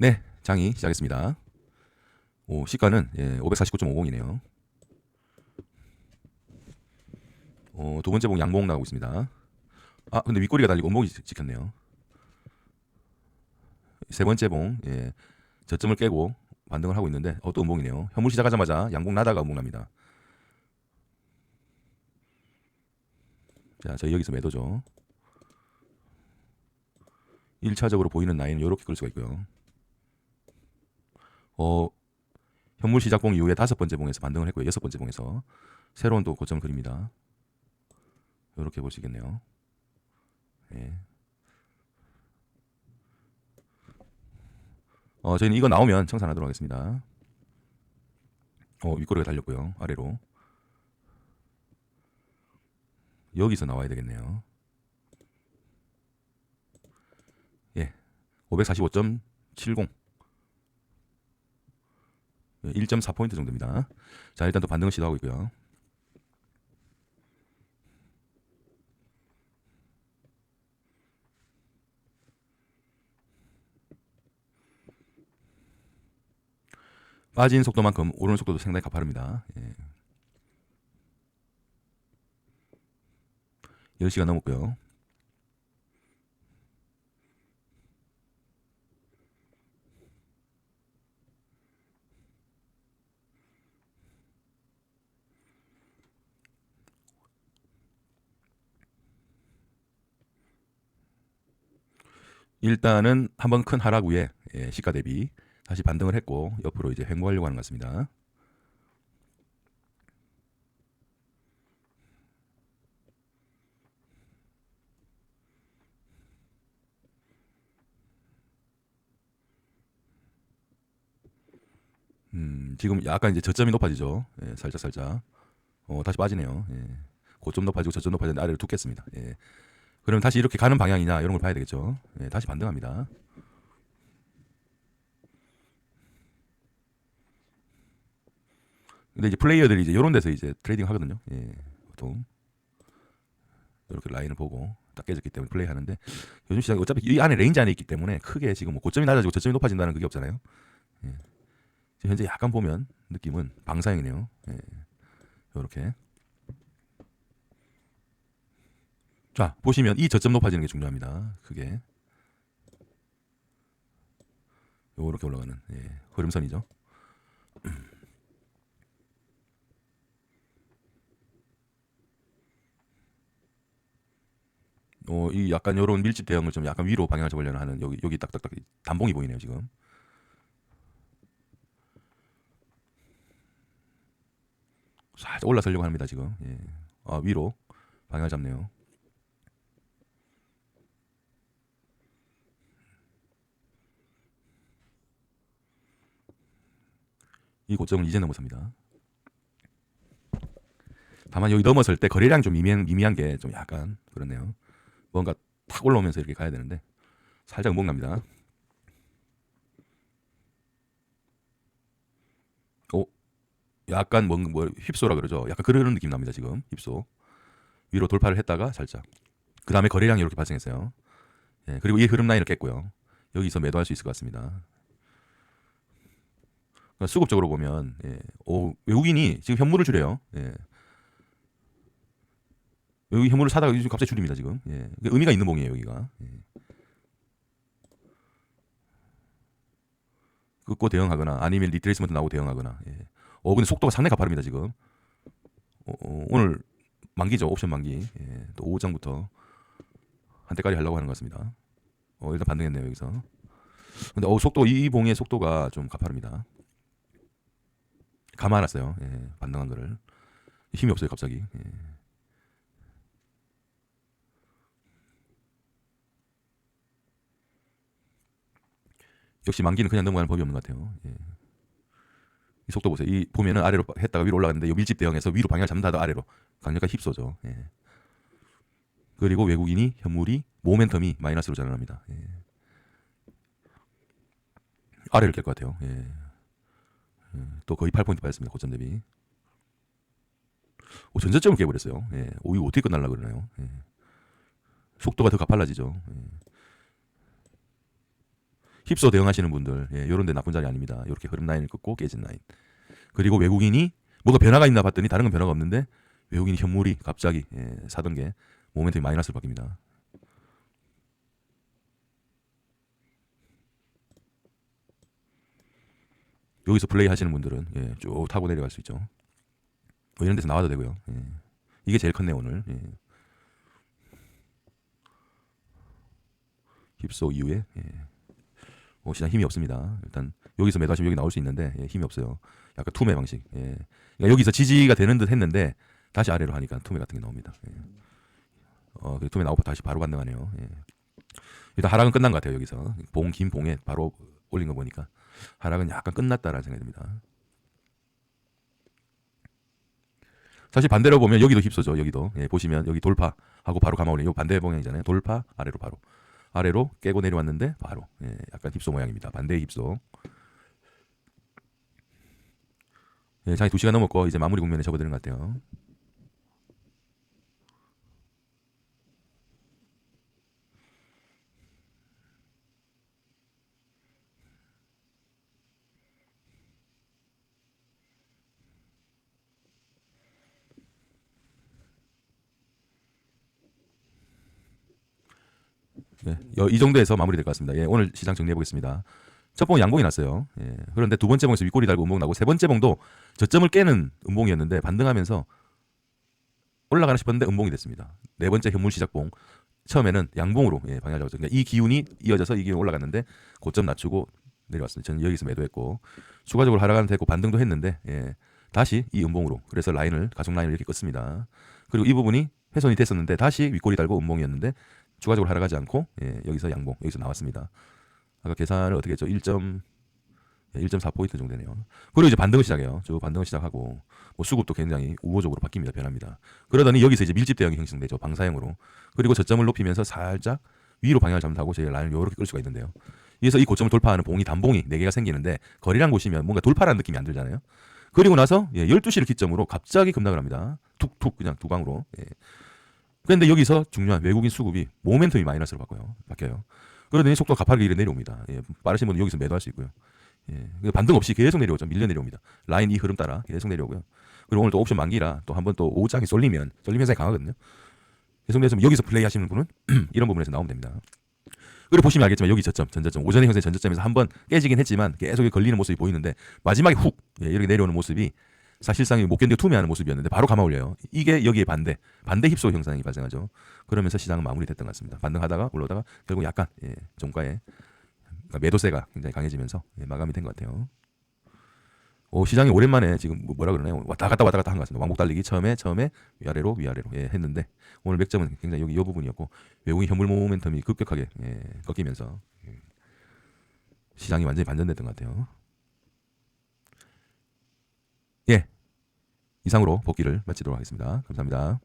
네, 장이 시작했습니다. 오, 시가는 예, 549.50이네요. 어, 두 번째 봉 양봉 나가고 있습니다. 아, 근데 윗꼬리가 달리고 온봉이 지- 찍혔네요. 세 번째 봉, 예, 저점을 깨고 반등을 하고 있는데, 어, 또 음봉이네요. 현물 시작하자마자 양봉 나다가 음봉 납니다. 자, 저희 여기서 매도죠. 1차적으로 보이는 라인은 이렇게 끌 수가 있고요. 어, 현물 시작봉 이후에 다섯 번째 봉에서 반등을 했고요. 여섯 번째 봉에서 새로운 또 고점을 그립니다. 이렇게 보시겠네요. 예. 어, 저희는 이거 나오면 청산하도록 하겠습니다. 어, 윗꼬리가 달렸고요. 아래로. 여기서 나와야 되겠네요. 예. 545.70. 1.4포인트 정도입니다. 자, 일단 또 반등을 시도하고 있고요. 빠진 속도만큼 오르는 속도도 상당히 가파릅니다. 예. 10시가 넘었고요. 일단은 한번 큰 하락 후에 예, 시가 대비 다시 반등을 했고 옆으로 이제 횡보하려고 하는 것 같습니다. 음, 지금 약간 이제 저점이 높아지죠. 예, 살짝 살짝. 어, 다시 빠지네요. 예. 고점 높아지고 저점 높아지는데 아래로 툭겠습니다. 예. 그러면 다시 이렇게 가는 방향이냐 이런 걸 봐야 되겠죠. 예, 다시 반등합니다. 근데 이제 플레이어들이 이제 이런 데서 이제 트레이딩 하거든요. 예, 보통 이렇게 라인을 보고 딱 깨졌기 때문에 플레이 하는데 요즘 시장이 어차피 이 안에 레인지 안에 있기 때문에 크게 지금 뭐 고점이 낮아지고 저점이 높아진다는 그게 없잖아요. 예. 현재 약간 보면 느낌은 방사형이네요. 예. 이렇게 자 보시면 이 저점 높아지는 게 중요합니다. 그게 요렇게 올라가는 예, 흐름선이죠. 어, 이 약간 요런 밀집 대형을 좀 약간 위로 방향을 잡으려는 하는 여기 여기 딱딱딱 단봉이 보이네요 지금. 살짝 올라서려고 합니다 지금. 예. 아 위로 방향을 잡네요. 이 고점을 이제 넘어섭니다. 다만 여기 넘어설 때 거래량 좀 미미한, 미미한 게 좀 약간 그렇네요. 뭔가 탁 올라오면서 이렇게 가야 되는데 살짝 목 납니다. 오, 약간 뭐, 뭐 휩소라 그러죠. 약간 그런 느낌 납니다 지금 휩소. 위로 돌파를 했다가 살짝. 그 다음에 거래량이 이렇게 발생했어요. 예, 그리고 이 흐름 라인을 깼고요. 여기서 매도할 수 있을 것 같습니다. 그러니까 수급적으로 보면 예, 오, 외국인이 지금 현물을 줄여요. 예. 여기 현물을 사다가 갑자기 줄입니다 지금. 예. 그러니까 의미가 있는 봉이에요 여기가. 예. 끊고 대응하거나 아니면 리트레이스먼트 나오고 대응하거나. 예. 어 근데 속도가 상당히 가파릅니다 지금. 어, 어, 오늘 만기죠 옵션 만기. 예. 또 오후장부터 한때까지 하려고 하는 것 같습니다. 어 일단 반등했네요 여기서. 근데 어 속도 이, 이 봉의 속도가 좀 가파릅니다. 감안했어요. 예. 반등한 거를 힘이 없어요 갑자기. 예. 역시 만기는 그냥 넘어가는 법이 없는 것 같아요. 예. 이 속도 보세요. 이 보면은 아래로 했다가 위로 올라갔는데 이 밀집 대형에서 위로 방향을 잡는다 아래로 강력한 휩소죠. 예. 그리고 외국인이 현물이 모멘텀이 마이너스로 전환합니다. 예. 아래를 깰 것 같아요. 예. 예. 또 거의 8포인트 빠졌습니다. 고점 대비. 오, 전저점을 깨버렸어요. 예. 오, 이거 어떻게 끝날라 그러나요? 예. 속도가 더 가팔라지죠. 예. 힙소 대응하시는 분들 예, 요런 데 나쁜 자리 아닙니다. 이렇게 흐름 라인을 끊고 깨진 라인. 그리고 외국인이 뭐가 변화가 있나 봤더니 다른 건 변화가 없는데 외국인 현물이 갑자기 예, 사던 게 모멘텀이 마이너스로 바뀝니다. 여기서 플레이 하시는 분들은 예, 쭉 타고 내려갈 수 있죠. 뭐 이런 데서 나와도 되고요. 예. 이게 제일 컸네 오늘. 예. 힙소 이후에 예. 어, 시장 힘이 없습니다. 일단 여기서 매도하시면 여기 나올 수 있는데 예, 힘이 없어요. 약간 투매 방식. 예. 그러니까 여기서 지지가 되는 듯 했는데 다시 아래로 하니까 투매 같은 게 나옵니다. 예. 어, 그 투매 나오고 다시 바로 반등하네요. 예. 일단 하락은 끝난 것 같아요. 여기서 봉긴 봉에 바로 올린 거 보니까 하락은 약간 끝났다라는 생각이 듭니다. 사실 반대로 보면 여기도 휩소죠. 여기도 예, 보시면 여기 돌파하고 바로 감아 올린 요 반대 방향이잖아요. 돌파 아래로 바로 아래로 깨고 내려왔는데 바로 예, 약간 힙소 모양입니다. 반대의 힙소. 예, 장이 2시간 넘었고 이제 마무리 국면에 접어드는 것 같아요. 예, 여- 이 정도에서 마무리될 것 같습니다. 예, 오늘 시장 정리해 보겠습니다. 첫봉 양봉이 났어요. 예, 그런데 두 번째 봉에서 윗꼬리 달고 음봉 나고 세 번째 봉도 저점을 깨는 음봉이었는데 반등하면서 올라가나 싶었는데 음봉이 됐습니다. 네 번째 현물 시작봉 처음에는 양봉으로 예, 방향을 잡았죠. 그러니까 이 기운이 이어져서 이 기운이 올라갔는데 고점 낮추고 내려왔습니다. 저는 여기서 매도했고 추가적으로 하락은 됐고 반등도 했는데 예, 다시 이 음봉으로 그래서 라인을 가속 라인을 이렇게 껐습니다. 그리고 이 부분이 훼손이 됐었는데 다시 윗꼬리 달고 음봉이었는데 추가적으로 하락하지 않고 예, 여기서 양봉 여기서 나왔습니다. 아까 계산을 어떻게 했죠? 1. 1.4포인트 정도 되네요. 그리고 이제 반등을 시작해요. 저 반등을 시작하고 뭐 수급도 굉장히 우호적으로 바뀝니다. 변합니다. 그러더니 여기서 이제 밀집 대형이 형성되죠. 방사형으로. 그리고 저점을 높이면서 살짝 위로 방향을 잡는다고 저희 라인을 이렇게 끌 수가 있는데요. 그래서 이 고점을 돌파하는 봉이 단봉이 4개가 생기는데 거리랑 보시면 뭔가 돌파라는 느낌이 안 들잖아요. 그리고 나서 예, 12시를 기점으로 갑자기 급락을 합니다. 툭툭 그냥 두 방으로. 예. 그런데 여기서 중요한 외국인 수급이 모멘텀이 마이너스로 바꿔요. 바뀌어요. 그러더니 속도가 가파르게 이래 내려옵니다. 예, 빠르신 분은 여기서 매도할 수 있고요. 예, 그 반등 없이 계속 내려오죠. 밀려 내려옵니다. 라인 이 흐름 따라 계속 내려오고요. 그리고 오늘 또 옵션 만기라 또 한번 또 오장이 쏠리면 쏠림 현상이 강하거든요. 계속 내서 여기서 플레이 하시는 분은 이런 부분에서 나오면 됩니다. 그리고 보시면 알겠지만 여기 저점, 전저점, 오전에 형성 전저점에서 한번 깨지긴 했지만 계속 걸리는 모습이 보이는데 마지막에 훅 예, 이렇게 내려오는 모습이 사실상 못 견디고 투매하는 모습이었는데 바로 감아 올려요. 이게 여기에 반대, 반대 힙소 현상이 발생하죠. 그러면서 시장은 마무리됐던 것 같습니다. 반등하다가 올라오다가 결국 약간 예, 종가에 그러니까 매도세가 굉장히 강해지면서 예, 마감이 된 것 같아요. 오, 시장이 오랜만에 지금 뭐- 뭐라 그러나요? 왔다 갔다 왔다 갔다 한 것 같습니다. 왕복 달리기 처음에 처음에 위아래로 위아래로 예, 했는데 오늘 맥점은 굉장히 여기 이 부분이었고 외국인 현물 모멘텀이 급격하게 예, 꺾이면서 예, 시장이 완전히 반전됐던 것 같아요. 예, 이상으로 복귀를 마치도록 하겠습니다. 감사합니다.